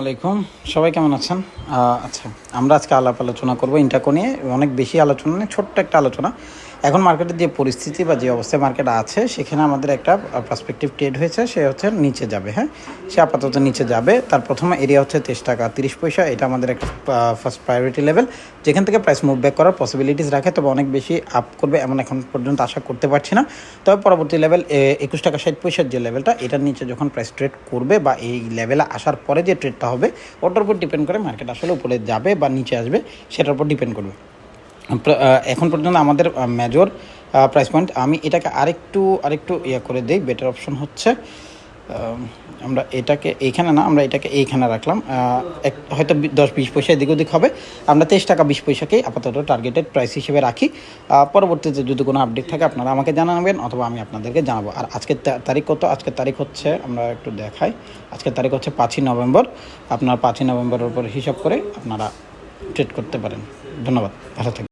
আলাইকুম। সবাই কেমন আছেন? আচ্ছা আমরা আজকে আলাপ আলোচনা করব, ইন্টাকো নিয়ে। অনেক বেশি আলোচনা নেই ছোট্ট একটা আলোচনা। এখন মার্কেটের যে পরিস্থিতি বা যে অবস্থায় মার্কেট আছে, সেখানে আমাদের একটা পার্সপেক্টিভ ট্রেড হয়েছে, সে হচ্ছে নিচে যাবে হ্যাঁ? সে আপাতত নিচে যাবে। তার প্রথম এরিয়া হচ্ছে তেইশ টাকা তিরিশ পয়সা, এটা আমাদের একটা ফার্স্ট প্রায়োরিটি লেভেল যেখান থেকে প্রাইস মুভ ব্যাক করার পসিবিলিটিস রাখে, তবে অনেক বেশি আপ করবে এমন এখন পর্যন্ত আশা করতে পারছি না। তবে পরবর্তী লেভেল একুশ টাকা ষাট পয়সার যে লেভেলটা এটার নিচে যখন প্রাইস ট্রেড করবে বা এই লেভেলে আসার পরে যে ট্রেডটা হবে, ওটার উপর ডিপেন্ড করে মার্কেট আসলে উপরে যাবে বা নিচে আসবে, সেটার উপর ডিপেন্ড করবে। এখন পর্যন্ত আমাদের মেজর প্রাইস পয়েন্ট আমি এটাকে আরেকটু আরেকটু ইয়ে করে দিই বেটার অপশন হচ্ছে আমরা এটাকে এইখানে না, আমরা এটাকে এইখানে রাখলাম এক, হয়তো দশ, বিশ পয়সা এদিক ওদিক হবে, আমরা তেইশ টাকা, বিশ পয়সাকেই আপাতত টার্গেটেড প্রাইস হিসেবে রাখি পরবর্তীতে যদি কোনো আপডেট থাকে, আপনারা আমাকে জানাবেন, অথবা আমি আপনাদেরকে জানাব, আর আজকের তারিখ কত? আজকের তারিখ হচ্ছে, আমরা একটু দেখাই, আজকের তারিখ হচ্ছে পাঁচই নভেম্বর, আপনার পাঁচই নভেম্বরের উপর হিসাব করে আপনারা ট্রেড করতে পারেন, ধন্যবাদ, ভালো থাকবেন।